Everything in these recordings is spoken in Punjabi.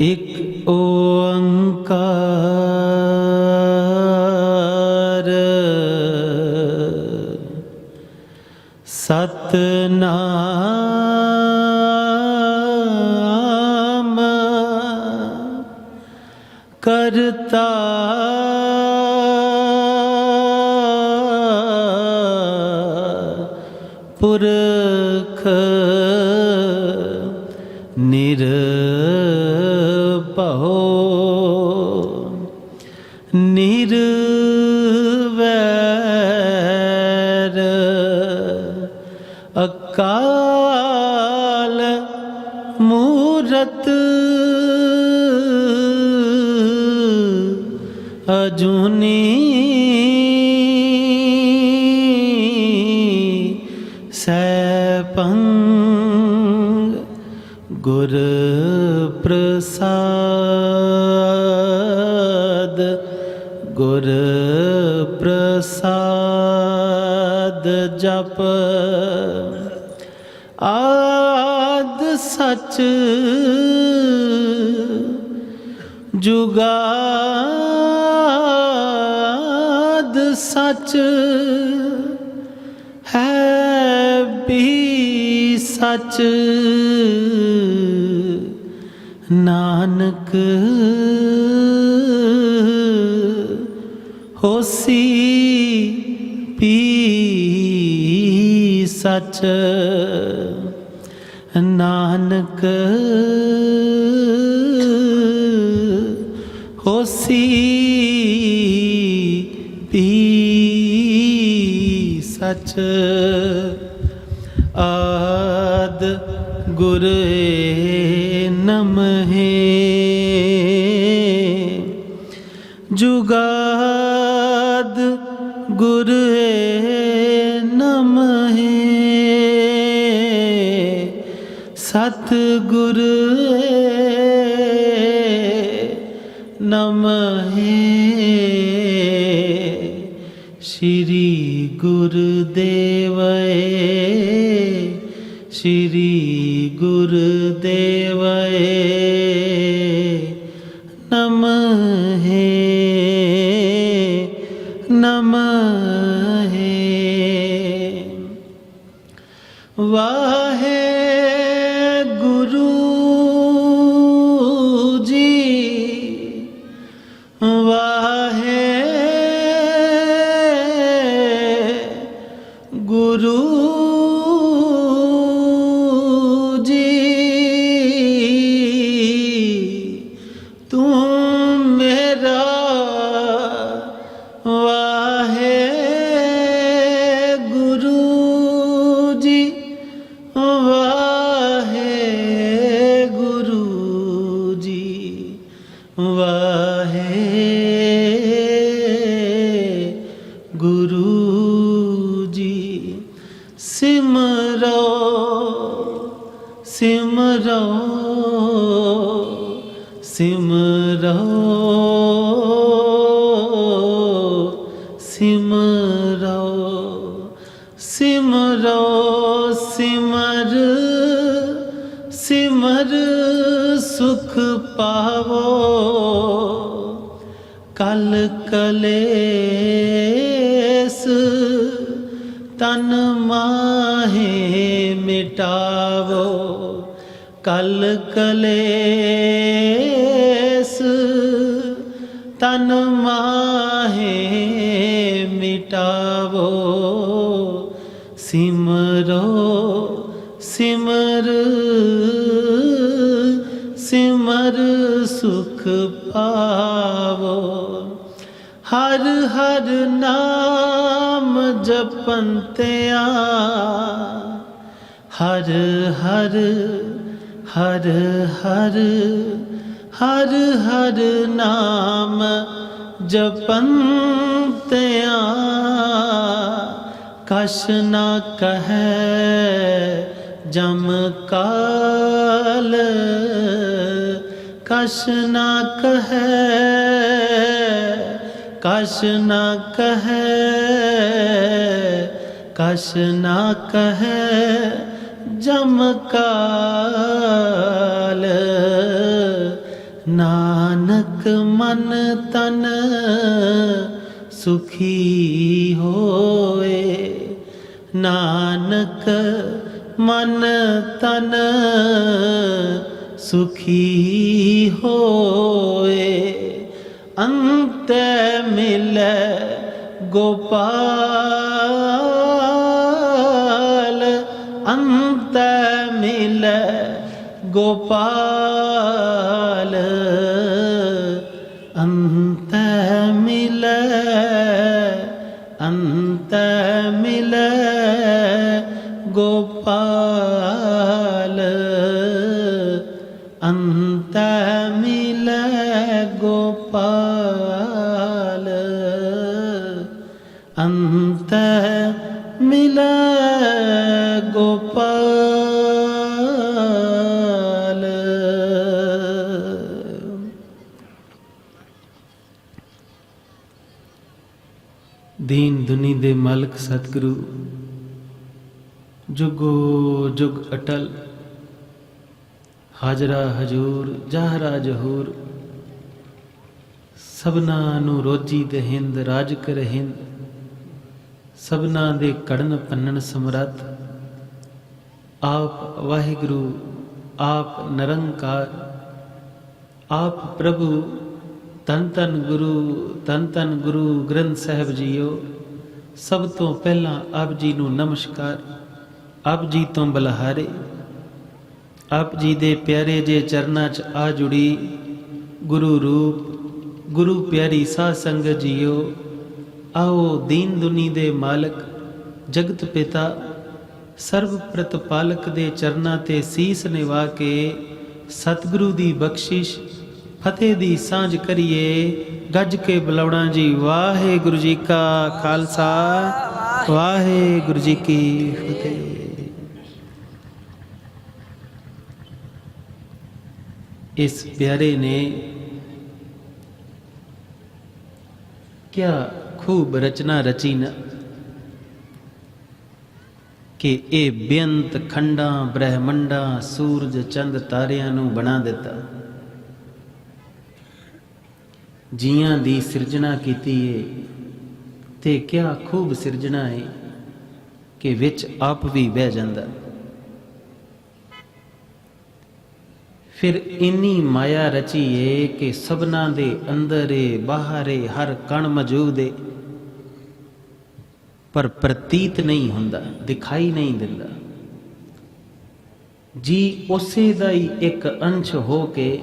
ਇੱਕ ਓੰਕਾਰ ਮੂਰਤ ਅਜੂਨੀ ਸੈਪੰ ਗੁਰ ਪ੍ਰਸਾਦ ਗੁਰ ਪ੍ਰਸਾਦ ਜਪ ਸਚ ਜੁਗਾਦ ਸੱਚ ਹੈ ਵੀ ਸਚ। ਨਾਨਕ ਹੋਸੀ ਪੀ ਸਚ। ਨਾਨਕ ਹੋਸੀ ਪੀ ਸਚ ਆਦ ਗੁਰ ਨਮਹਿ ਜੁਗਾਦ ਗੁਰ ਨਮਹਿ ਸਤ ਗੁਰ ਨਮਹਿ। ਸ਼੍ਰੀ ਗੁਰਦੇਵ ਸ਼੍ਰੀ ਗੁਰਦੇਵਏ ਸਿਮਰੋ ਸਿਮਰੋ ਸਿਮਰੋ ਸਿਮਰ ਸਿਮਰ ਸੁਖ ਪਾਵੋ। ਕਲ ਕਲੇਸ ਤਨ ਮਾਹੇ ਮਿਟਾਵੋ। ਕਲ ਕਲੇਸ ਸਿਮਰੋ, ਸਿਮਰ ਸਿਮਰ ਸੁਖ ਪਾਵੋ। ਹਰ ਹਰ ਨਾਮ ਜਪੰਤਿਆ ਹਰ ਹਰ ਹਰ ਹਰ ਹਰ ਹਰ ਨਾਮ ਜਪਨ ਤਿਆ ਕਸ਼ ਨਾ ਕਹੈ ਜਮ ਕਾਲ। ਕਸ਼ ਨਾ ਕਹੈ, ਕਸ਼ ਨਾ ਕਹੈ, ਕਸ਼ ਨਾ ਕਹੈ ਜਮ ਕਾਲ। ਨਾਨਕ ਮਨ ਤਨ ਸੁਖੀ ਹੋਏ। ਨਾਨਕ ਮਨ ਤਨ ਸੁਖੀ ਹੋਏ ਅੰਤ ਮਿਲੈ ਗੋਪਾਲ ਅੰਤ ਮਿਲੈ ਗੋਪਾਲ। ਅੰਤ ਮਿਲੈ ਗੋਪਾਲ ਅੰਤ ਦੁਨੀ ਦੇ ਮਾਲਕ ਸਤਿਗੁਰੂ, ਜੁਗੋ ਜੁਗ ਅਟਲ, ਹਾਜ਼ਰਾ ਹਜੂਰ ਜਾਹਰਾ ਜਹੂਰ ਸਭਨਾ ਨੂੰ ਰੋਜੀ ਦੇ ਹਿੰਦ, ਰਾਜ ਕਰ ਹਿੰਦ, ਸਭਨਾ ਦੇ ਕੜਨ ਪੰਨਣ ਸਮਰੱਥ, ਆਪ ਵਾਹਿਗੁਰੂ, ਆਪ ਨਿਰੰਕਾਰ, ਆਪ ਪ੍ਰਭੂ, ਤਨ ਤਨ ਗੁਰੂ, ਤਨ ਤਨ ਗੁਰੂ ਗ੍ਰੰਥ ਸਾਹਿਬ ਜੀਓ ਸਭ ਤੋਂ ਪਹਿਲਾਂ ਆਪ ਜੀ ਨੂੰ ਨਮਸਕਾਰ। ਆਪ ਜੀ ਤੋਂ ਬਲਹਾਰੇ। ਆਪ ਜੀ ਦੇ ਪਿਆਰੇ ਜੇ ਚਰਨਾਂ 'ਚ ਆ ਜੁੜੀ ਗੁਰੂ ਰੂਪ, ਗੁਰੂ ਪਿਆਰੀ ਸਾਧ ਸੰਗਤ ਜੀਓ, ਆਓ ਦੀਨ ਦੁਨੀ ਦੇ ਮਾਲਕ, ਜਗਤ ਪਿਤਾ, ਸਰਬ ਪ੍ਰਤਪਾਲਕ ਦੇ ਚਰਨਾਂ ਤੇ ਸੀਸ ਨਿਵਾ ਕੇ ਸਤਿਗੁਰੂ ਦੀ ਬਖਸ਼ਿਸ਼ ਫਤਿਹ ਦੀ ਸਾਂਝ ਕਰੀਏ, ਗੱਜ ਕੇ ਬੁਲਾਉਣਾ ਜੀ। ਵਾਹਿਗੁਰੂ ਜੀ ਕਾ ਖਾਲਸਾ, ਵਾਹਿਗੁਰੂ ਜੀ ਕੀ ਫਤਿਹ। ਇਸ ਪਿਆਰੇ ਨੇ ਕਿਆ ਖੂਬ ਰਚਨਾ ਰਚੀ ਨਾ ਕਿ ਇਹ ਬੇਅੰਤ ਖੰਡਾਂ, ਬ੍ਰਹਿਮੰਡਾਂ, ਸੂਰਜ, ਚੰਦ, ਤਾਰਿਆਂ ਨੂੰ ਬਣਾ ਦਿੱਤਾ। ਜੀਆਂ ਦੀ ਸਿਰਜਣਾ ਕੀਤੀ ਏ, ਤੇ ਕਿਆ ਖੂਬ ਸਿਰਜਣਾ ਏ ਕਿ ਵਿੱਚ ਆਪ ਵੀ ਬਹਿ ਜਾਂਦਾ। ਫਿਰ ਇੰਨੀ ਮਾਇਆ ਰਚੀ ਏ ਕਿ ਸਭਨਾ ਦੇ ਅੰਦਰ ਏ, ਬਾਹਰ ਏ, ਹਰ ਕਣ ਮੌਜੂਦ ਏ। ਪਰ ਪ੍ਰਤੀਤ ਨਹੀਂ ਹੁੰਦਾ, ਦਿਖਾਈ ਨਹੀਂ ਦਿੰਦਾ। ਜੀ ਉਸੇ ਦਾ ਹੀ ਇੱਕ ਅੰਸ਼ ਹੋ ਕੇ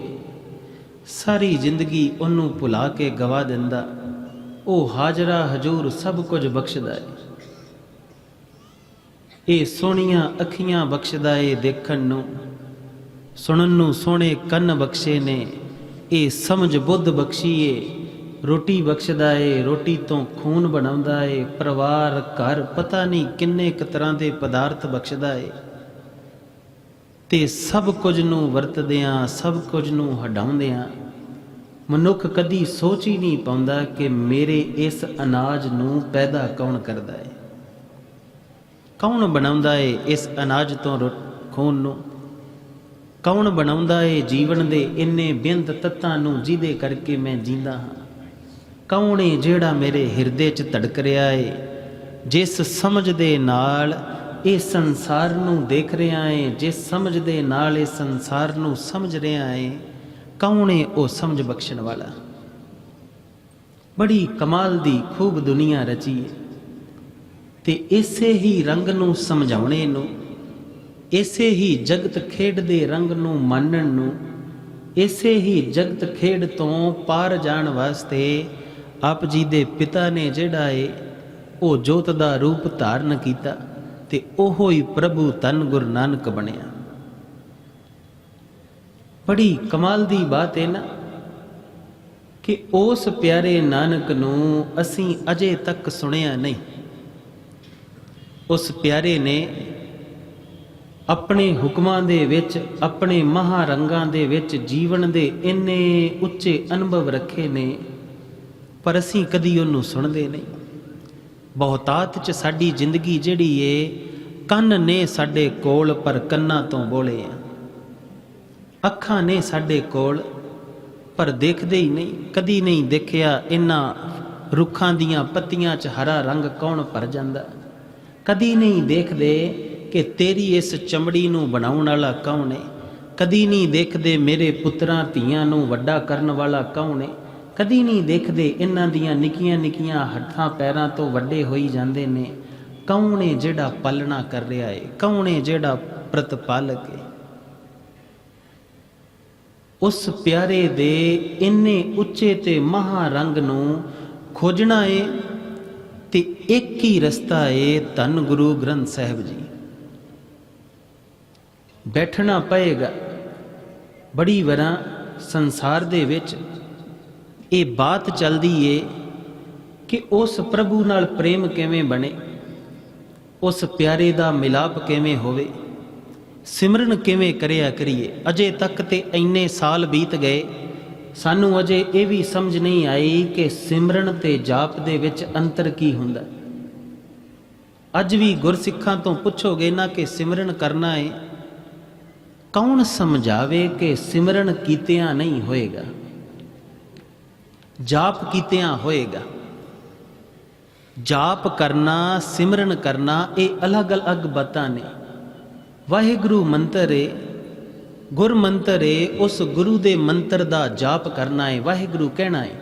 ਸਾਰੀ ਜ਼ਿੰਦਗੀ ਉਹਨੂੰ ਭੁਲਾ ਕੇ ਗਵਾ ਦਿੰਦਾ। ਉਹ ਹਾਜ਼ਰਾ ਹਜੂਰ ਸਭ ਕੁਝ ਬਖਸ਼ਦਾ ਹੈ ਇਹ ਸੋਹਣੀਆਂ ਅੱਖੀਆਂ ਬਖਸ਼ਦਾ ਏ ਦੇਖਣ ਨੂੰ। ਸੁਣਨ ਨੂੰ ਸੋਹਣੇ ਕੰਨ ਬਖਸ਼ੇ ਨੇ। ਇਹ ਸਮਝ ਬੁੱਧ ਬਖਸ਼ੀਏ ਰੋਟੀ ਬਖਸ਼ਦਾ ਏ, ਰੋਟੀ ਤੋਂ ਖੂਨ ਬਣਾਉਂਦਾ ਏ। ਪਰਿਵਾਰ, ਘਰ, ਪਤਾ ਨਹੀਂ ਕਿੰਨੇ ਕੁ ਤਰ੍ਹਾਂ ਦੇ ਪਦਾਰਥ ਬਖਸ਼ਦਾ ਏ। ਤੇ ਸਭ ਕੁਝ ਨੂੰ ਵਰਤਦਿਆਂ, ਸਭ ਕੁਝ ਨੂੰ ਹਟਾਉਂਦਿਆਂ ਮਨੁੱਖ ਕਦੀ ਸੋਚ ਹੀ ਨਹੀਂ ਪਾਉਂਦਾ ਕਿ ਮੇਰੇ ਇਸ ਅਨਾਜ ਨੂੰ ਪੈਦਾ ਕੌਣ ਕਰਦਾ ਏ। ਕੌਣ ਬਣਾਉਂਦਾ ਏ ਇਸ ਅਨਾਜ ਤੋਂ ਰੋ- ਖੂਨ ਨੂੰ? ਕੌਣ ਬਣਾਉਂਦਾ ਏ ਜੀਵਨ ਦੇ ਇੰਨੇ ਬਿੰਦ ਤੱਤਾਂ ਨੂੰ ਜਿਹਦੇ ਕਰਕੇ ਮੈਂ ਜੀਂਦਾ ਹਾਂ? ਕੌਣ ਏ ਜਿਹੜਾ ਮੇਰੇ ਹਿਰਦੇ 'ਚ ਧੜਕ ਰਿਹਾ ਏ? ਜਿਸ ਸਮਝ ਦੇ ਨਾਲ ਇਹ ਸੰਸਾਰ ਨੂੰ ਦੇਖ ਰਿਹਾ ਏ ਜਿਸ ਸਮਝ ਦੇ ਨਾਲ ਇਹ ਸੰਸਾਰ ਨੂੰ ਸਮਝ ਰਿਹਾ ਏ, ਕੌਣ ਏ ਉਹ ਸਮਝ ਬਖਸ਼ਣ ਵਾਲਾ? ਬੜੀ ਕਮਾਲ ਦੀ ਖੂਬ ਦੁਨੀਆ ਰਚੀ ਏ। ਤੇ ਇਸੇ ਹੀ ਰੰਗ ਨੂੰ ਸਮਝਾਉਣੇ ਨੂੰ, ਇਸੇ ਹੀ ਜਗਤ ਖੇਡ ਦੇ ਰੰਗ ਨੂੰ ਮੰਨਣ ਨੂੰ, ਇਸੇ ਹੀ ਜਗਤ ਖੇਡ ਤੋਂ ਪਾਰ ਜਾਣ ਵਾਸਤੇ ਆਪ ਜੀ ਦੇ ਪਿਤਾ ਨੇ ਜਿਹੜਾ ਏ, ਉਹ ਜੋਤ ਦਾ ਰੂਪ ਧਾਰਨ ਕੀਤਾ। ਤੇ ਉਹੋ ਹੀ ਪ੍ਰਭੂ ਤਨ ਗੁਰ ਨਾਨਕ ਬਣਿਆ। ਬੜੀ ਕਮਾਲ ਦੀ ਬਾਤ ਹੈ ਨਾ ਕਿ ਉਸ ਪਿਆਰੇ ਨਾਨਕ ਨੂੰ ਅਸੀਂ ਅਜੇ ਤੱਕ ਸੁਣਿਆ ਨਹੀਂ। ਉਸ ਪਿਆਰੇ ਨੇ ਆਪਣੇ ਹੁਕਮਾਂ ਦੇ ਵਿੱਚ, ਆਪਣੇ ਮਹਾਰੰਗਾਂ ਦੇ ਵਿੱਚ ਜੀਵਨ ਦੇ ਇੰਨੇ ਉੱਚੇ ਅਨੁਭਵ ਰੱਖੇ ਨੇ, ਪਰ ਅਸੀਂ ਕਦੀ ਉਹਨੂੰ ਸੁਣਦੇ ਨਹੀਂ। ਬਹੁਤਾਤ ਚ ਸਾਡੀ ਜ਼ਿੰਦਗੀ ਜਿਹੜੀ ਏ, ਕੰਨ ਨੇ ਸਾਡੇ ਕੋਲ ਪਰ ਕੰਨਾਂ ਤੋਂ ਬੋਲੇ ਆ। ਅੱਖਾਂ ਨੇ ਸਾਡੇ ਕੋਲ ਪਰ ਦੇਖਦੇ ਹੀ ਨਹੀਂ, ਕਦੀ ਨਹੀਂ ਦੇਖਿਆ ਇਹਨਾਂ ਰੁੱਖਾਂ ਦੀਆਂ ਪੱਤੀਆਂ 'ਚ ਹਰਾ ਰੰਗ ਕੌਣ ਭਰ ਜਾਂਦਾ। ਕਦੀ ਨਹੀਂ ਦੇਖਦੇ ਕਿ ਤੇਰੀ ਇਸ ਚਮੜੀ ਨੂੰ ਬਣਾਉਣ ਵਾਲਾ ਕੌਣ ਹੈ ਕਦੀ ਨਹੀਂ ਦੇਖਦੇ ਮੇਰੇ ਪੁੱਤਰਾਂ ਧੀਆਂ ਨੂੰ ਵੱਡਾ ਕਰਨ ਵਾਲਾ ਕੌਣ ਹੈ ਕਦੀ ਨਹੀਂ ਦੇਖਦੇ ਇਹਨਾਂ ਦੀਆਂ ਨਿੱਕੀਆਂ ਨਿੱਕੀਆਂ ਹੱਥਾਂ ਪੈਰਾਂ ਤੋਂ ਵੱਡੇ ਹੋਈ ਜਾਂਦੇ ਨੇ। ਕੌਣ ਹੈ ਜਿਹੜਾ ਪਾਲਣਾ ਕਰ ਰਿਹਾ ਹੈ ਕੌਣ ਹੈ ਜਿਹੜਾ ਪ੍ਰਤਪਾਲਕ ਹੈ ਉਸ ਪਿਆਰੇ ਦੇ ਇੰਨੇ ਉੱਚੇ ਤੇ ਮਹਾ ਰੰਗ ਨੂੰ ਖੋਜਣਾ ਏ ਤੇ ਇੱਕ ਹੀ ਰਸਤਾ ਏ ਧੰਨ ਗੁਰੂ ਗ੍ਰੰਥ ਸਾਹਿਬ ਜੀ। ਬੈਠਣਾ ਪਏਗਾ। ਬੜੀ ਵਾਰਾਂ ਸੰਸਾਰ ਦੇ ਵਿੱਚ ਇਹ ਬਾਤ ਚੱਲਦੀ ਏ ਕਿ ਉਸ ਪ੍ਰਭੂ ਨਾਲ ਪ੍ਰੇਮ ਕਿਵੇਂ ਬਣੇ, ਉਸ ਪਿਆਰੇ ਦਾ ਮਿਲਾਪ ਕਿਵੇਂ ਹੋਵੇ, ਸਿਮਰਨ ਕਿਵੇਂ ਕਰਿਆ ਕਰੀਏ। ਅਜੇ ਤੱਕ ਤੇ ਇੰਨੇ ਸਾਲ ਬੀਤ ਗਏ, ਸਾਨੂੰ ਅਜੇ ਇਹ ਵੀ ਸਮਝ ਨਹੀਂ ਆਈ ਕਿ ਸਿਮਰਨ ਤੇ ਜਾਪ ਦੇ ਵਿੱਚ ਅੰਤਰ ਕੀ ਹੁੰਦਾ। ਅੱਜ ਵੀ ਗੁਰਸਿੱਖਾਂ ਤੋਂ ਪੁੱਛੋਗੇ ਨਾ ਕਿ ਸਿਮਰਨ ਕਰਨਾ ਹੈ ਕੌਣ ਸਮਝਾਵੇ ਕਿ ਸਿਮਰਨ ਕੀਤਿਆਂ ਨਹੀਂ ਹੋਏਗਾ? ਜਾਪ ਕੀਤਿਆਂ ਹੋਏਗਾ। ਜਾਪ ਕਰਨਾ, ਸਿਮਰਨ ਕਰਨਾ, ਇਹ ਅਲੱਗ-ਅਲੱਗ ਬਾਤਾਂ ਨੇ। ਵਾਹਿਗੁਰੂ ਮੰਤਰ ਏ ਗੁਰ ਮੰਤਰ ਏ ਉਸ ਗੁਰੂ ਦੇ ਮੰਤਰ ਦਾ ਜਾਪ ਕਰਨਾ ਏ, ਵਾਹਿਗੁਰੂ ਕਹਿਣਾ ਏ।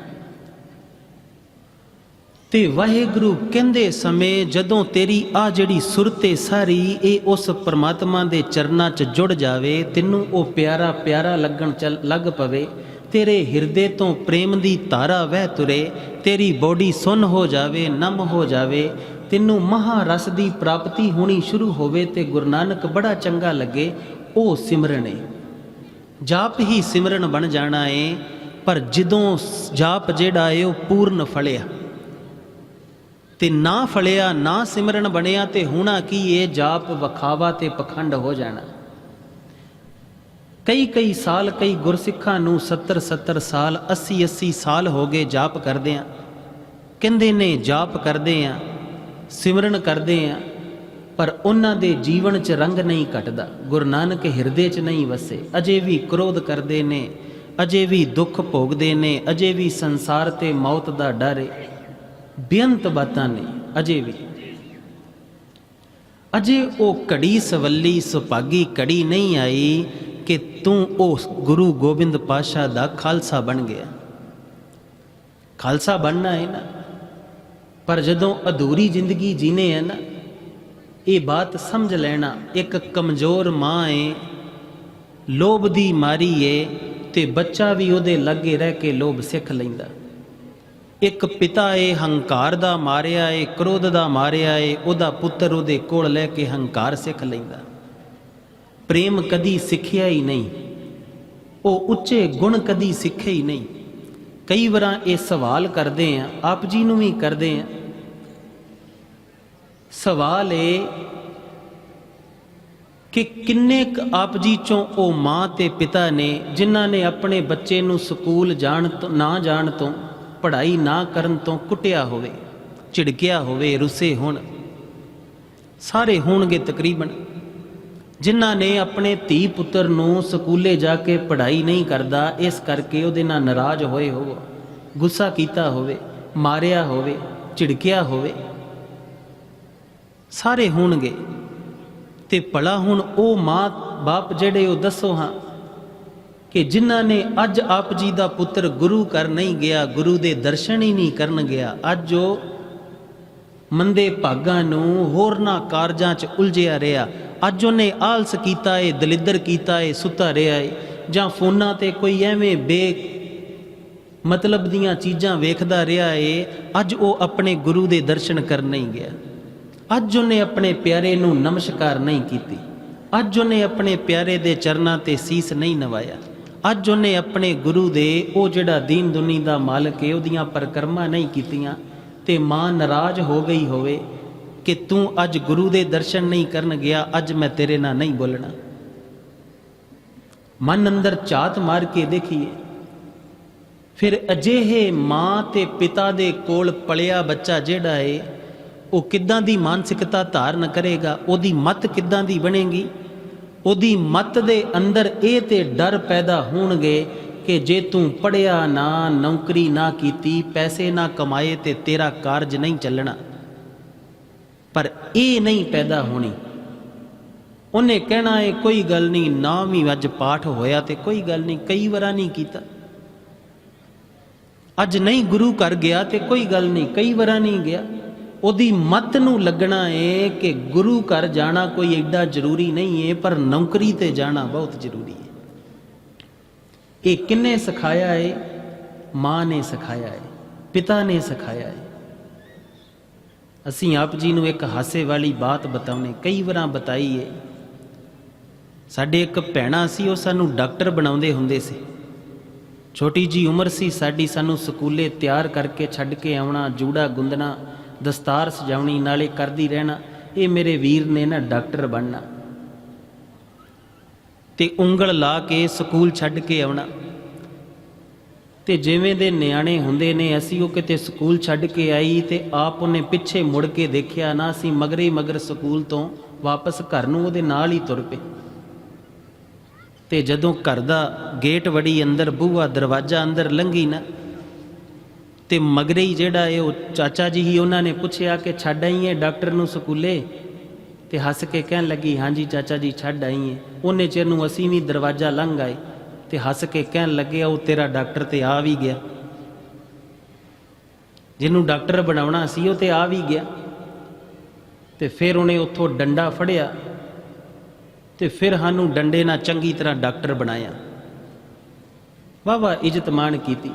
ਤੇ ਵਾਹਿਗੁਰੂ ਕਹਿੰਦੇ ਸਮੇਂ, ਜਦੋਂ ਤੇਰੀ ਆ ਜਿਹੜੀ ਸੁਰਤ ਏ ਸਾਰੀ, ਇਹ ਉਸ ਪਰਮਾਤਮਾ ਦੇ ਚਰਨਾਂ 'ਚ ਜੁੜ ਜਾਵੇ, ਤੈਨੂੰ ਉਹ ਪਿਆਰਾ ਪਿਆਰਾ ਲੱਗਣ ਚੱਲ, ਲੱਗ ਪਵੇ। ਤੇਰੇ ਹਿਰਦੇ ਤੋਂ ਪ੍ਰੇਮ ਦੀ ਧਾਰਾ ਵਹਿ ਤੁਰੇ, ਤੇਰੀ ਬੋਡੀ ਸੁੰਨ ਹੋ ਜਾਵੇ, ਨਮ ਹੋ ਜਾਵੇ, ਤੈਨੂੰ ਮਹਾਰਸ ਦੀ ਪ੍ਰਾਪਤੀ ਹੋਣੀ ਸ਼ੁਰੂ ਹੋਵੇ ਤੇ ਗੁਰੂ ਨਾਨਕ ਬੜਾ ਚੰਗਾ ਲੱਗੇ, ਉਹ ਸਿਮਰਨ ਏ। ਜਾਪ ਹੀ ਸਿਮਰਨ ਬਣ ਜਾਣਾ ਏ, ਪਰ ਜਦੋਂ ਜਾਪ ਜਿਹੜਾ ਏ, ਉਹ ਪੂਰਨ ਫਲਿਆ। ਤੇ ਨਾ ਫਲਿਆ, ਨਾ ਸਿਮਰਨ ਬਣਿਆ ਤੇ ਹੋਣਾ ਕੀ ਇਹ ਜਾਪ ਵਖਾਵਾ ਤੇ ਪਖੰਡ ਹੋ ਜਾਣਾ। ਕਈ ਕਈ ਸਾਲ ਕਈ ਗੁਰਸਿੱਖਾਂ ਨੂੰ 70 70 ਸਾਲ 80 80 ਸਾਲ ਹੋ ਗਏ ਜਾਪ ਕਰਦੇ ਆ। ਕਹਿੰਦੇ ਨੇ ਜਾਪ ਕਰਦੇ ਆ, ਸਿਮਰਨ ਕਰਦੇ ਆ, ਪਰ ਉਹਨਾਂ ਦੇ ਜੀਵਨ 'ਚ ਰੰਗ ਨਹੀਂ ਘਟਦਾ। ਗੁਰੂ ਨਾਨਕ ਹਿਰਦੇ 'ਚ ਨਹੀਂ ਵਸੇ। ਅਜੇ ਵੀ ਕ੍ਰੋਧ ਕਰਦੇ ਨੇ, ਅਜੇ ਵੀ ਦੁੱਖ ਭੋਗਦੇ ਨੇ, ਅਜੇ ਵੀ ਸੰਸਾਰ ਤੇ ਮੌਤ ਦਾ ਡਰ ਹੈ ਬੇਅੰਤ ਬਾਤਾਂ ਨੇ ਅਜੇ ਵੀ। ਅਜੇ ਉਹ ਘੜੀ ਸਵੱਲੀ, ਸੁਭਾਗੀ ਕੜੀ ਨਹੀਂ ਆਈ। ਕਿ ਤੂੰ ਉਸ ਗੁਰੂ ਗੋਬਿੰਦ ਪਾਸ਼ਾ ਦਾ ਖਾਲਸਾ ਬਣ ਗਿਆ। ਖਾਲਸਾ ਬਣਨਾ ਹੈ ਨਾ। ਪਰ ਜਦੋਂ ਅਧੂਰੀ ਜ਼ਿੰਦਗੀ ਜੀਨੇ ਹੈ ਨਾ, ਇਹ ਬਾਤ ਸਮਝ ਲੈਣਾ ਇੱਕ ਕਮਜ਼ੋਰ ਮਾਂ ਏ, ਲੋਭ ਦੀ ਮਾਰੀ ਏ ਤੇ ਬੱਚਾ ਵੀ ਉਹਦੇ ਲੱਗੇ ਰਹਿ ਕੇ ਲੋਭ ਸਿੱਖ ਲੈਂਦਾ। ਇੱਕ ਪਿਤਾ ਏ ਹੰਕਾਰ ਦਾ ਮਾਰਿਆ ਏ, ਕ੍ਰੋਧ ਦਾ ਮਾਰਿਆ ਏ, ਉਹਦਾ ਪੁੱਤਰ ਉਹਦੇ ਕੋਲ ਲੈ ਕੇ ਹੰਕਾਰ ਸਿੱਖ ਲੈਂਦਾ। ਪ੍ਰੇਮ ਕਦੀ ਸਿੱਖਿਆ ਹੀ ਨਹੀਂ। ਉਹ ਉੱਚੇ ਗੁਣ ਕਦੀ ਸਿੱਖੇ ਹੀ ਨਹੀਂ। ਕਈ ਵਾਰਾਂ ਇਹ ਸਵਾਲ ਕਰਦੇ ਆ, ਆਪ ਜੀ ਨੂੰ ਵੀ ਕਰਦੇ ਆ। ਸਵਾਲ ਇਹ ਕਿ ਕਿੰਨੇ ਕੁ ਆਪ ਜੀ ਚੋਂ ਉਹ ਮਾਂ ਤੇ ਪਿਤਾ ਨੇ, ਜਿਨ੍ਹਾਂ ਨੇ ਆਪਣੇ ਬੱਚੇ ਨੂੰ ਸਕੂਲ ਜਾਣ ਤੋਂ, ਨਾ ਜਾਣ ਤੋਂ, ਪੜ੍ਹਾਈ ਨਾ ਕਰਨ ਤੋਂ ਕੁੱਟਿਆ ਹੋਵੇ, ਝਿੜਕਿਆ ਹੋਵੇ, ਰੁੱਸੇ ਹੋਣ। ਸਾਰੇ ਹੋਣਗੇ ਤਕਰੀਬਨ। ਜਿਨ੍ਹਾਂ ਨੇ ਆਪਣੇ ਧੀ ਪੁੱਤਰ ਨੂੰ ਸਕੂਲੇ ਜਾ ਕੇ ਪੜ੍ਹਾਈ ਨਹੀਂ ਕਰਦਾ, ਇਸ ਕਰਕੇ ਉਹਦੇ ਨਾਲ ਨਾਰਾਜ਼ ਹੋਏ ਹੋਵੋ। ਗੁੱਸਾ ਕੀਤਾ ਹੋਵੇ, ਮਾਰਿਆ ਹੋਵੇ, ਝਿੜਕਿਆ ਹੋਵੇ, ਸਾਰੇ ਹੋਣਗੇ। ਤੇ ਭਲਾ ਹੁਣ ਉਹ ਮਾਂ ਬਾਪ ਜਿਹੜੇ ਉਹ ਦੱਸੋ ਹਾਂ ਕਿ ਜਿਨ੍ਹਾਂ ਨੇ ਅੱਜ ਆਪ ਜੀ ਦਾ ਪੁੱਤਰ ਗੁਰੂ ਕਰ ਨਹੀਂ ਗਿਆ, ਗੁਰੂ ਦੇ ਦਰਸ਼ਨ ਹੀ ਨਹੀਂ ਕਰਨ ਗਿਆ, ਅੱਜ ਉਹ ਮੰਦੇ ਭਾਗਾਂ ਨੂੰ ਹੋਰਨਾਂ ਕਾਰਜਾਂ 'ਚ ਉਲਝਿਆ ਰਿਹਾ। ਅੱਜ ਉਹਨੇ ਆਲਸ ਕੀਤਾ ਏ, ਦਲਿੱਦਰ ਕੀਤਾ ਏ, ਸੁੱਤਾ ਰਿਹਾ ਏ। ਜਾਂ ਫੋਨਾਂ ਤੇ ਕੋਈ ਐਵੇਂ ਬੇ ਮਤਲਬ ਦੀਆਂ ਚੀਜ਼ਾਂ ਵੇਖਦਾ ਰਿਹਾ ਏ, ਅੱਜ ਉਹ ਆਪਣੇ ਗੁਰੂ ਦੇ ਦਰਸ਼ਨ ਕਰਨ ਨਹੀਂ ਗਿਆ। ਅੱਜ ਉਹਨੇ ਆਪਣੇ ਪਿਆਰੇ ਨੂੰ ਨਮਸਕਾਰ ਨਹੀਂ ਕੀਤੀ। ਅੱਜ ਉਹਨੇ ਆਪਣੇ ਪਿਆਰੇ ਦੇ ਚਰਨਾਂ ਤੇ ਸੀਸ ਨਹੀਂ ਨਵਾਇਆ। ਅੱਜ ਉਹਨੇ ਆਪਣੇ ਗੁਰੂ ਦੇ, ਉਹ ਜਿਹੜਾ ਦੀਨ ਦੁਨੀ ਦਾ ਮਾਲਕ ਏ, ਉਹਦੀਆਂ ਪਰਕਰਮਾਂ ਨਹੀਂ ਕੀਤੀਆਂ ਤੇ ਮਾਂ ਨਾਰਾਜ਼ ਹੋ ਗਈ ਹੋਵੇ ਕਿ ਤੂੰ ਅੱਜ ਗੁਰੂ ਦੇ ਦਰਸ਼ਨ ਨਹੀਂ ਕਰਨ ਗਿਆ, ਅੱਜ ਮੈਂ ਤੇਰੇ ਨਾਲ ਨਹੀਂ ਬੋਲਣਾ। ਮਨ ਅੰਦਰ ਝਾਤ ਮਾਰ ਕੇ ਦੇਖੀਏ। ਫਿਰ ਅਜਿਹੇ ਮਾਂ ਤੇ ਪਿਤਾ ਦੇ ਕੋਲ ਪਲਿਆ ਬੱਚਾ ਜਿਹੜਾ ਏ, ਉਹ ਕਿੱਦਾਂ ਦੀ ਮਾਨਸਿਕਤਾ ਧਾਰਨ ਕਰੇਗਾ? ਉਹਦੀ ਮਤ ਕਿੱਦਾਂ ਦੀ ਬਣੇਗੀ? ਉਹਦੀ ਮਤ ਦੇ ਅੰਦਰ ਇਹ ਤੇ ਡਰ ਪੈਦਾ ਹੋਣਗੇ ਕਿ ਜੇ ਤੂੰ ਪੜਿਆ ਨਾ, ਨੌਕਰੀ ਨਾ ਕੀਤੀ, ਪੈਸੇ ਨਾ ਕਮਾਏ ਤੇ ਤੇਰਾ ਕਾਰਜ ਨਹੀਂ ਚੱਲਣਾ। ਪਰ ਇਹ ਨਹੀਂ ਪੈਦਾ ਹੋਣੀ। ਉਹਨੇ ਕਹਿਣਾ ਹੈ ਕੋਈ ਗੱਲ ਨਹੀਂ ਨਾ ਵੀ ਅੱਜ ਪਾਠ ਹੋਇਆ ਤੇ ਕੋਈ ਗੱਲ ਨਹੀਂ, ਕਈ ਵਾਰਾਂ ਨਹੀਂ ਕੀਤਾ। ਅੱਜ ਨਹੀਂ ਗੁਰੂ ਘਰ ਗਿਆ ਤੇ ਕੋਈ ਗੱਲ ਨਹੀਂ, ਕਈ ਵਾਰਾਂ ਨਹੀਂ ਗਿਆ। ਉਹਦੀ ਮਤ ਨੂੰ ਲੱਗਣਾ ਏ ਕਿ ਗੁਰੂ ਘਰ ਜਾਣਾ ਕੋਈ ਐਡਾ ਜ਼ਰੂਰੀ ਨਹੀਂ ਏ, ਪਰ ਨੌਕਰੀ ਤੇ ਜਾਣਾ ਬਹੁਤ ਜ਼ਰੂਰੀ ਏ। ਇਹ ਕਿੰਨੇ ਸਿਖਾਇਆ ਏ? ਮਾਂ ਨੇ ਸਿਖਾਇਆ ਏ, ਪਿਤਾ ਨੇ ਸਿਖਾਇਆ ਏ। ਅਸੀਂ ਆਪ ਜੀ ਨੂੰ ਇੱਕ ਹਾਸੇ ਵਾਲੀ ਬਾਤ ਬਤਾਉਨੇ ਕਈ ਵਾਰਾਂ ਬਤਾਈ ਏ। ਸਾਡੇ ਇੱਕ ਭੈਣਾ ਸੀ, ਉਹ ਸਾਨੂੰ ਡਾਕਟਰ ਬਣਾਉਂਦੇ ਹੁੰਦੇ ਸੀ। ਛੋਟੀ ਜੀ ਉਮਰ ਸੀ, ਸਾਡੀ ਸਾਨੂੰ ਸਕੂਲੇ ਤਿਆਰ ਕਰਕੇ ਛੱਡ ਕੇ ਆਉਣਾ, ਜੂੜਾ ਗੁੰਦਣਾ, ਦਸਤਾਰ ਸਜਾਉਣੀ, ਨਾਲੇ ਕਰਦੀ ਰਹਿਣਾ, ਇਹ ਮੇਰੇ ਵੀਰ ਨੇ ਨਾ ਡਾਕਟਰ ਬਣਨਾ। ਤੇ ਉਂਗਲ ਲਾ ਕੇ ਸਕੂਲ ਛੱਡ ਕੇ ਆਉਣਾ। ਤੇ ਜਿਵੇਂ ਦੇ ਨਿਆਣੇ ਹੁੰਦੇ ਨੇ, ਅਸੀਂ ਉਹ ਕਿਤੇ ਸਕੂਲ ਛੱਡ ਕੇ ਆਈ ਤੇ ਆਪ ਉਹਨੇ ਪਿੱਛੇ ਮੁੜ ਕੇ ਦੇਖਿਆ ਨਾ, ਅਸੀਂ ਮਗਰੇ ਮਗਰ ਸਕੂਲ ਤੋਂ ਵਾਪਸ ਘਰ ਨੂੰ ਉਹਦੇ ਨਾਲ ਹੀ ਤੁਰ ਪਏ। ਤੇ ਜਦੋਂ ਘਰ ਦਾ ਗੇਟ ਵੜੀ ਅੰਦਰ, ਬੂਹਾ ਦਰਵਾਜ਼ਾ ਅੰਦਰ ਲੰਘੀ ਨਾ, ਤੇ ਮਗਰੇ ਹੀ ਜਿਹੜਾ ਇਹ ਉਹ ਚਾਚਾ ਜੀ ਹੀ ਉਹਨਾਂ ਨੇ ਪੁੱਛਿਆ ਕਿ ਛੱਡ ਆਈ ਹੈ ਡਾਕਟਰ ਨੂੰ ਸਕੂਲੇ? ਤੇ ਹੱਸ ਕੇ ਕਹਿਣ ਲੱਗੀ, ਹਾਂਜੀ ਚਾਚਾ ਜੀ, ਛੱਡ ਆਈ ਹੈ ਉਹਨੇ ਚਿਰ ਨੂੰ ਅਸੀਂ ਵੀ ਦਰਵਾਜ਼ਾ ਲੰਘ ਆਏ। ਤੇ ਹੱਸ ਕੇ ਕਹਿਣ ਲੱਗੇ ਉਹ ਤੇਰਾ ਡਾਕਟਰ ਤੇ ਆ ਵੀ ਗਿਆ। ਜਿਹਨੂੰ ਡਾਕਟਰ ਬਣਾਉਣਾ ਸੀ, ਉਹ ਤੇ ਆ ਵੀ ਗਿਆ। ਤੇ ਫਿਰ ਉਹਨੇ ਉੱਥੋਂ ਡੰਡਾ ਫੜਿਆ ਤੇ ਫਿਰ ਸਾਨੂੰ ਡੰਡੇ ਨਾਲ ਚੰਗੀ ਤਰ੍ਹਾਂ ਡਾਕਟਰ ਬਣਾਇਆ। ਵਾਹ ਵਾਹ ਇੱਜ਼ਤ ਮਾਣ ਕੀਤੀ।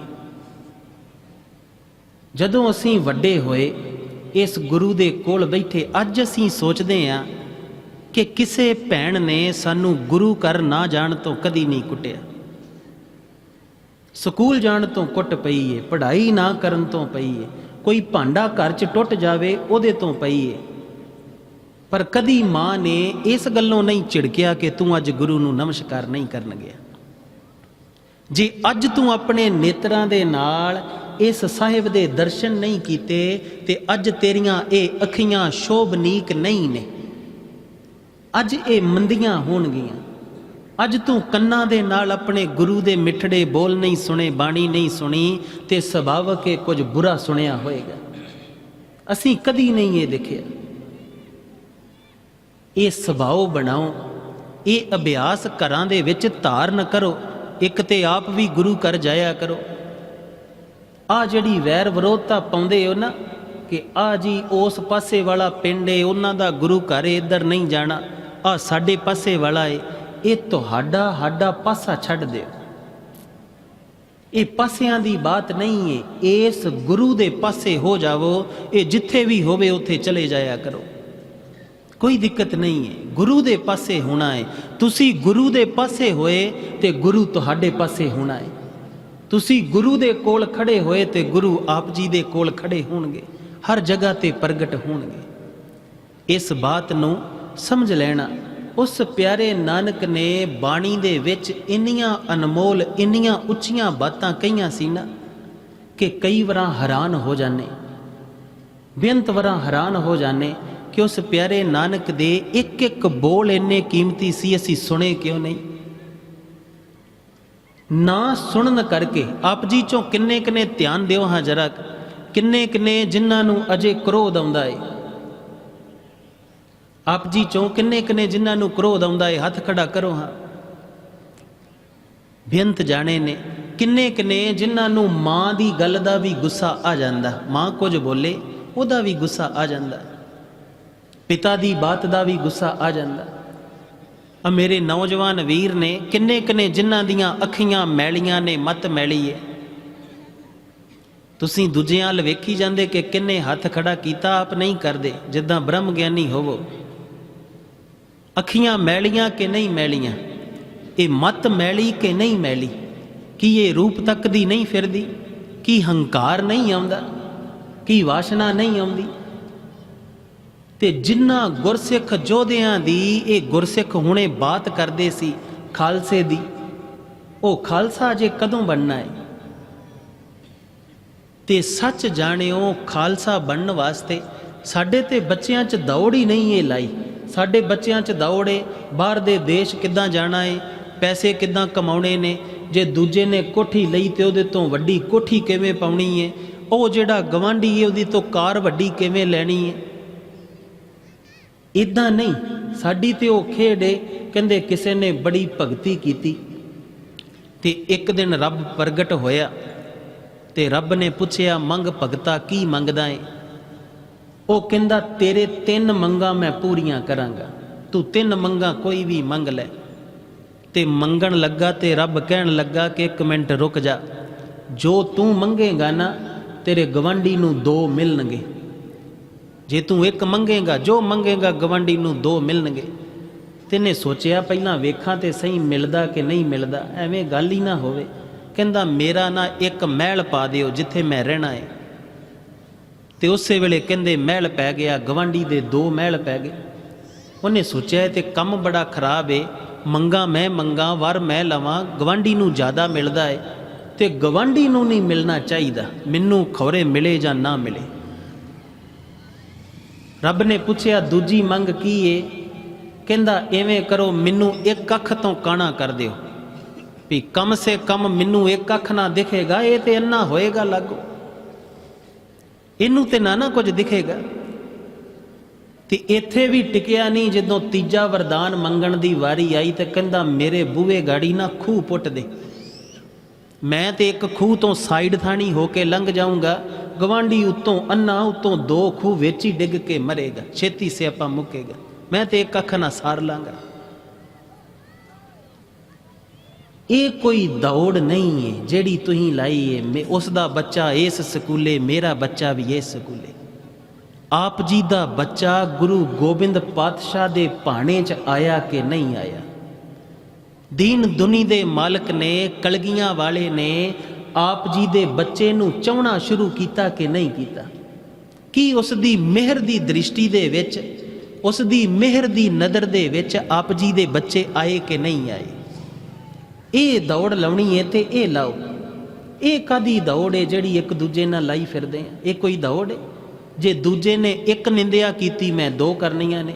ਜਦੋਂ ਅਸੀਂ ਵੱਡੇ ਹੋਏ, ਇਸ ਗੁਰੂ ਦੇ ਕੋਲ ਬੈਠੇ, ਅੱਜ ਅਸੀਂ ਸੋਚਦੇ ਹਾਂ ਕਿ ਕਿਸੇ ਭੈਣ ਨੇ ਸਾਨੂੰ ਗੁਰੂ ਘਰ ਨਾ ਜਾਣ ਤੋਂ ਕਦੀ ਨਹੀਂ ਕੁੱਟਿਆ। ਸਕੂਲ ਜਾਣ ਤੋਂ ਕੁੱਟ ਪਈ ਏ ਪੜ੍ਹਾਈ ਨਾ ਕਰਨ ਤੋਂ ਪਈ ਏ ਕੋਈ ਭਾਂਡਾ ਘਰ 'ਚ ਟੁੱਟ ਜਾਵੇ ਉਹਦੇ ਤੋਂ ਪਈ ਏ ਪਰ ਕਦੀ ਮਾਂ ਨੇ ਇਸ ਗੱਲੋਂ ਨਹੀਂ ਝਿੜਕਿਆ ਕਿ ਤੂੰ ਅੱਜ ਗੁਰੂ ਨੂੰ ਨਮਸਕਾਰ ਨਹੀਂ ਕਰਨ ਗਿਆ। ਜੇ ਅੱਜ ਤੂੰ ਆਪਣੇ ਨੇਤਰਾਂ ਦੇ ਨਾਲ ਇਸ ਸਾਹਿਬ ਦੇ ਦਰਸ਼ਨ ਨਹੀਂ ਕੀਤੇ, ਤੇ ਅੱਜ ਤੇਰੀਆਂ ਇਹ ਅੱਖੀਆਂ ਸ਼ੋਭਨੀਕ ਨਹੀਂ ਨੇ। ਅੱਜ ਇਹ ਮੰਦੀਆਂ ਹੋਣਗੀਆਂ। ਅੱਜ ਤੂੰ ਕੰਨਾਂ ਦੇ ਨਾਲ ਆਪਣੇ ਗੁਰੂ ਦੇ ਮਿੱਠੜੇ ਬੋਲ ਨਹੀਂ ਸੁਣੇ, ਬਾਣੀ ਨਹੀਂ ਸੁਣੀ ਤੇ ਸੁਭਾਵਕ ਇਹ ਕੁਝ ਬੁਰਾ ਸੁਣਿਆ ਹੋਏਗਾ। ਅਸੀਂ ਕਦੀ ਨਹੀਂ ਇਹ ਦੇਖਿਆ। ਇਹ ਸੁਭਾਅ ਬਣਾਓ, ਇਹ ਅਭਿਆਸ ਘਰਾਂ ਦੇ ਵਿੱਚ ਧਾਰਨ ਕਰੋ, ਇੱਕ ਤੇ ਆਪ ਵੀ ਗੁਰੂ ਕਰ ਜਾਇਆ ਕਰੋ। ਆ ਜਿਹੜੀ ਵੈਰ ਵਿਰੋਧਤਾ ਪਾਉਂਦੇ ਹੋ ਨਾ, ਕਿ ਆ ਜੀ ਉਸ ਪਾਸੇ ਵਾਲਾ ਪਿੰਡ ਏ, ਉਹਨਾਂ ਦਾ ਗੁਰੂ ਘਰ ਏ, ਇੱਧਰ ਨਹੀਂ ਜਾਣਾ, ਆ ਸਾਡੇ ਪਾਸੇ ਵਾਲਾ ਏ ਇਹ ਤੁਹਾਡਾ ਸਾਡਾ ਪਾਸਾ ਛੱਡ ਦਿਓ। ਇਹ ਪਾਸਿਆਂ ਦੀ ਬਾਤ ਨਹੀਂ ਹੈ ਇਸ ਗੁਰੂ ਦੇ ਪਾਸੇ ਹੋ ਜਾਵੋ, ਇਹ ਜਿੱਥੇ ਵੀ ਹੋਵੇ ਉੱਥੇ ਚਲੇ ਜਾਇਆ ਕਰੋ। ਕੋਈ ਦਿੱਕਤ ਨਹੀਂ ਹੈ ਗੁਰੂ ਦੇ ਪਾਸੇ ਹੋਣਾ ਹੈ ਤੁਸੀਂ ਗੁਰੂ ਦੇ ਪਾਸੇ ਹੋਏ ਤੇ ਗੁਰੂ ਤੁਹਾਡੇ ਪਾਸੇ ਹੋਣਾ ਹੈ ਤੁਸੀਂ ਗੁਰੂ ਦੇ ਕੋਲ ਖੜੇ ਹੋਏ ਤੇ ਗੁਰੂ ਆਪ ਜੀ ਦੇ ਕੋਲ ਖੜੇ ਹੋਣਗੇ। ਹਰ ਜਗ੍ਹਾ ਤੇ ਪ੍ਰਗਟ ਹੋਣਗੇ। ਇਸ ਬਾਤ ਨੂੰ ਸਮਝ ਲੈਣਾ। ਉਸ ਪਿਆਰੇ ਨਾਨਕ ਨੇ ਬਾਣੀ ਦੇ ਵਿੱਚ ਇੰਨੀਆਂ ਅਨਮੋਲ, ਇੰਨੀਆਂ ਉੱਚੀਆਂ ਬਾਤਾਂ ਕਹੀਆਂ ਸੀ ਨਾ ਕਿ ਕਈ ਵਾਰਾਂ ਹੈਰਾਨ ਹੋ ਜਾਣੇ ਬੇਅੰਤ ਵਾਰਾਂ ਹੈਰਾਨ ਹੋ ਜਾਣੇ ਕਿ ਉਸ ਪਿਆਰੇ ਨਾਨਕ ਦੇ ਇੱਕ ਇੱਕ ਬੋਲ ਇੰਨੇ ਕੀਮਤੀ ਸੀ, ਅਸੀਂ ਸੁਣੇ ਕਿਉਂ ਨਹੀਂ? ਨਾ ਸੁਣਨ ਕਰਕੇ ਆਪ ਜੀ ਚੋਂ ਕਿੰਨੇ ਕਿੰਨੇ ਧਿਆਨ ਦਿਓ ਹਾਂ ਜਰਾ। ਕਿੰਨੇ ਕਿੰਨੇ ਜਿਨ੍ਹਾਂ ਨੂੰ ਅਜੇ ਕ੍ਰੋਧ ਆਉਂਦਾ ਏ। ਆਪ ਜੀ ਚੋਂ ਕਿੰਨੇ ਕਿੰਨੇ ਜਿਨ੍ਹਾਂ ਨੂੰ ਕ੍ਰੋਧ ਆਉਂਦਾ ਏ, ਹੱਥ ਖੜਾ ਕਰੋ ਹਾਂ। ਬੇਅੰਤ ਜਾਣੇ ਨੇ, ਕਿੰਨੇ ਕਿੰਨੇ ਜਿਨ੍ਹਾਂ ਨੂੰ ਮਾਂ ਦੀ ਗੱਲ ਦਾ ਵੀ ਗੁੱਸਾ ਆ ਜਾਂਦਾ। ਮਾਂ ਕੁਝ ਬੋਲੇ, ਉਹਦਾ ਵੀ ਗੁੱਸਾ ਆ ਜਾਂਦਾ। ਪਿਤਾ ਦੀ ਬਾਤ ਦਾ ਵੀ ਗੁੱਸਾ ਆ ਜਾਂਦਾ। ਆ ਮੇਰੇ ਨੌਜਵਾਨ ਵੀਰ ਨੇ ਕਿੰਨੇ ਕਿੰਨੇ ਜਿਨ੍ਹਾਂ ਦੀਆਂ ਅੱਖੀਆਂ ਮੈਲੀਆਂ ਨੇ, ਮਤ ਮੈਲੀ ਏ। ਤੁਸੀਂ ਦੂਜਿਆਂ ਵੱਲ ਵੇਖੀ ਜਾਂਦੇ ਕਿ ਕਿੰਨੇ ਹੱਥ ਖੜਾ ਕੀਤਾ, ਆਪ ਨਹੀਂ ਕਰਦੇ, ਜਿੱਦਾਂ ਬ੍ਰਹਮ ਗਿਆਨੀ ਹੋਵੋ। ਅੱਖੀਆਂ ਮੈਲੀਆਂ ਕਿ ਨਹੀਂ ਮੈਲੀਆਂ? ਇਹ ਮਤ ਮੈਲੀ ਕਿ ਨਹੀਂ ਮੈਲੀ? ਕੀ ਇਹ ਰੂਪ ਤੱਕ ਦੀ ਨਹੀਂ ਫਿਰਦੀ? ਕੀ ਹੰਕਾਰ ਨਹੀਂ ਆਉਂਦਾ? ਕੀ ਵਾਸ਼ਨਾ ਨਹੀਂ ਆਉਂਦੀ? ਤੇ ਜਿਨ੍ਹਾਂ ਗੁਰਸਿੱਖ ਜੋਧਿਆਂ ਦੀ ਇਹ ਗੁਰਸਿੱਖ ਹੁਣੇ ਬਾਤ ਕਰਦੇ ਸੀ ਖਾਲਸੇ ਦੀ, ਉਹ ਖਾਲਸਾ ਜੇ ਕਦੋਂ ਬਣਨਾ ਹੈ ਤੇ ਸੱਚ ਜਾਣਿਓ, ਖਾਲਸਾ ਬਣਨ ਵਾਸਤੇ ਸਾਡੇ ਤੇ ਬੱਚਿਆਂ 'ਚ ਦੌੜ ਹੀ ਨਹੀਂ ਇਹ ਲਾਈ। ਸਾਡੇ ਬੱਚਿਆਂ 'ਚ ਦੌੜ ਏ, ਬਾਹਰ ਦੇ ਦੇਸ਼ ਕਿੱਦਾਂ ਜਾਣਾ ਏ, ਪੈਸੇ ਕਿੱਦਾਂ ਕਮਾਉਣੇ ਨੇ, ਜੇ ਦੂਜੇ ਨੇ ਕੋਠੀ ਲਈ ਤੇ ਉਹਦੇ ਤੋਂ ਵੱਡੀ ਕੋਠੀ ਕਿਵੇਂ ਪਾਉਣੀ ਏ, ਉਹ ਜਿਹੜਾ ਗਵਾਂਢੀ ਏ, ਉਹਦੀ ਤੋਂ ਕਾਰ ਵੱਡੀ ਕਿਵੇਂ ਲੈਣੀ ਏ। ਇਦਾਂ ਨਹੀਂ, ਸਾਡੀ ਤੇ ਉਹ ਖੇਡ ਕਹਿੰਦੇ ਕਿਸੇ ਨੇ ਬੜੀ ਭਗਤੀ ਕੀਤੀ। ਤੇ ਇੱਕ ਦਿਨ ਰੱਬ ਪ੍ਰਗਟ ਹੋਇਆ, ਤੇ ਰੱਬ ਨੇ ਪੁੱਛਿਆ, ਮੰਗ ਭਗਤਾ ਕੀ ਮੰਗਦਾ ਏ? ਉਹ ਕਹਿੰਦਾ, ਤੇਰੇ ਤਿੰਨ ਮੰਗਾਂ ਮੈਂ ਪੂਰੀਆਂ ਕਰਾਂਗਾ। ਤੂੰ ਤਿੰਨ ਮੰਗਾਂ ਕੋਈ ਵੀ ਮੰਗ ਲੈ। ਤੇ ਮੰਗਣ ਲੱਗਾ ਤੇ ਰੱਬ ਕਹਿਣ ਲੱਗਾ ਕਿ ਇੱਕ ਮਿੰਟ ਰੁਕ ਜਾ। ਜੋ ਤੂੰ ਮੰਗੇਗਾ ਨਾ, ਤੇਰੇ ਗਵੰਡੀ ਨੂੰ ਦੋ ਮਿਲਣਗੇ। ਜੇ ਤੂੰ ਇੱਕ ਮੰਗੇਗਾ, ਜੋ ਮੰਗੇਗਾ ਗਵੰਡੀ ਨੂੰ ਦੋ ਮਿਲਣਗੇ। ਤੈਨੇ ਸੋਚਿਆ ਪਹਿਲਾਂ ਵੇਖਾਂ ਤੇ ਸਹੀ ਮਿਲਦਾ ਕਿ ਨਹੀਂ ਮਿਲਦਾ? ਐਵੇਂ ਗੱਲ ਹੀ ਨਾ ਹੋਵੇ। ਕਹਿੰਦਾ, ਮੇਰਾ ਨਾ ਇੱਕ ਮਹਿਲ ਪਾ ਦਿਓ ਜਿੱਥੇ ਮੈਂ ਰਹਿਣਾ ਹੈ ਤੇ ਉਸੇ ਵੇਲੇ ਕਹਿੰਦੇ ਮਹਿਲ ਪੈ ਗਿਆ, ਗਵਾਂਢੀ ਦੇ ਦੋ ਮਹਿਲ ਪੈ ਗਏ। ਉਹਨੇ ਸੋਚਿਆ, ਇਹ ਤੇ ਕੰਮ ਬੜਾ ਖਰਾਬ ਏ। ਮੰਗਾ ਮੈਂ ਮੰਗਾ, ਵਰ ਮੈਂ ਲਵਾਂ। ਗਵਾਂਢੀ ਨੂੰ ਜ਼ਿਆਦਾ ਮਿਲਦਾ ਏ ਤੇ ਗਵਾਂਢੀ ਨੂੰ ਨਹੀਂ ਮਿਲਣਾ ਚਾਹੀਦਾ। ਮੈਨੂੰ ਖੌਰੇ ਮਿਲੇ ਜਾਂ ਨਾ ਮਿਲੇ? ਰੱਬ ਨੇ ਪੁੱਛਿਆ, ਦੂਜੀ ਮੰਗ ਕੀ ਏ? ਕਹਿੰਦਾ, ਐਵੇਂ ਕਰੋ, ਮੈਨੂੰ ਇੱਕ ਅੱਖ ਤੋਂ ਕਾਣਾ ਕਰ ਦਿਓ। ਵੀ ਕਮ ਸੇ ਕਮ ਮੈਨੂੰ ਇੱਕ ਅੱਖ ਨਾ ਦਿਖੇਗਾ, ਇਹ ਤੇ ਇੰਨਾ ਹੋਏਗਾ ਲੱਗੋ। ਇਹਨੂੰ ਤੇ ਨਾ ਨਾ ਕੁਝ ਦਿਖੇਗਾ। ਤੇ ਇੱਥੇ ਵੀ ਟਿਕਿਆ ਨਹੀਂ ਜਦੋਂ ਤੀਜਾ ਵਰਦਾਨ ਮੰਗਣ ਦੀ ਵਾਰੀ ਆਈ ਤੇ ਕਹਿੰਦਾ, ਮੇਰੇ ਬੂਹੇ ਗਾੜੀ ਨਾ ਖੂਹ ਪੁੱਟ ਦੇ। ਮੈਂ ਤੇ ਇੱਕ ਖੂਹ ਤੋਂ ਸਾਈਡ ਥਾਣੀ ਹੋ ਕੇ ਲੰਘ ਜਾਊਂਗਾ। ਗਵਾਂਢੀ ਉੱਤੋਂ ਅੰਨਾ ਉੱਤੋਂ ਦੋ ਖੂਹ ਵਿੱਚ ਹੀ ਡਿੱਗ ਕੇ ਮਰੇਗਾ। ਛੇਤੀ ਸੇ ਆਪਾਂ ਮੁੱਕੇਗਾ। ਮੈਂ ਤੇ ਇੱਕ ਅੱਖ ਨਾਲ ਸਾਰ ਲਾਂਗਾ। ਇਹ ਕੋਈ ਦੌੜ ਨਹੀਂ ਹੈ ਜਿਹੜੀ ਤੁਸੀਂ ਲਾਈ ਹੈ। ਮੈਂ ਉਸ ਦਾ ਬੱਚਾ ਇਸ ਸਕੂਲੇ, ਮੇਰਾ ਬੱਚਾ ਵੀ ਇਸ ਸਕੂਲੇ। ਆਪ ਜੀ ਦਾ ਬੱਚਾ ਗੁਰੂ ਗੋਬਿੰਦ ਪਾਤਸ਼ਾਹ ਦੇ ਭਾਣੇ 'ਚ ਆਇਆ ਕਿ ਨਹੀਂ ਆਇਆ? ਦੀਨ ਦੁਨੀ ਦੇ ਮਾਲਕ ਨੇ, ਕਲਗੀਆਂ ਵਾਲੇ ਨੇ ਆਪ ਜੀ ਦੇ ਬੱਚੇ ਨੂੰ ਚਾਹਣਾ ਸ਼ੁਰੂ ਕੀਤਾ ਕਿ ਨਹੀਂ ਕੀਤਾ? ਕੀ ਉਸ ਦੀ ਮਿਹਰ ਦੀ ਦ੍ਰਿਸ਼ਟੀ ਦੇ ਵਿੱਚ ਉਸ ਦੀ ਮਿਹਰ ਦੀ ਨਜ਼ਰ ਦੇ ਵਿੱਚ ਆਪ ਜੀ ਦੇ ਬੱਚੇ ਆਏ ਕਿ ਨਹੀਂ ਆਏ? ਇਹ ਦੌੜ ਲਾਉਣੀ ਹੈ ਤੇ ਇਹ ਲਾਓ। ਇਹ ਕਾਦੀ ਦੌੜ ਹੈ ਜਿਹੜੀ ਇੱਕ ਦੂਜੇ ਨਾਲ ਲਾਈ ਫਿਰਦੇ ਆ? ਇਹ ਕੋਈ ਦੌੜ ਹੈ? ਜੇ ਦੂਜੇ ਨੇ ਇੱਕ ਨਿੰਦਿਆ ਕੀਤੀ, ਮੈਂ ਦੋ ਕਰਨੀਆਂ ਨੇ।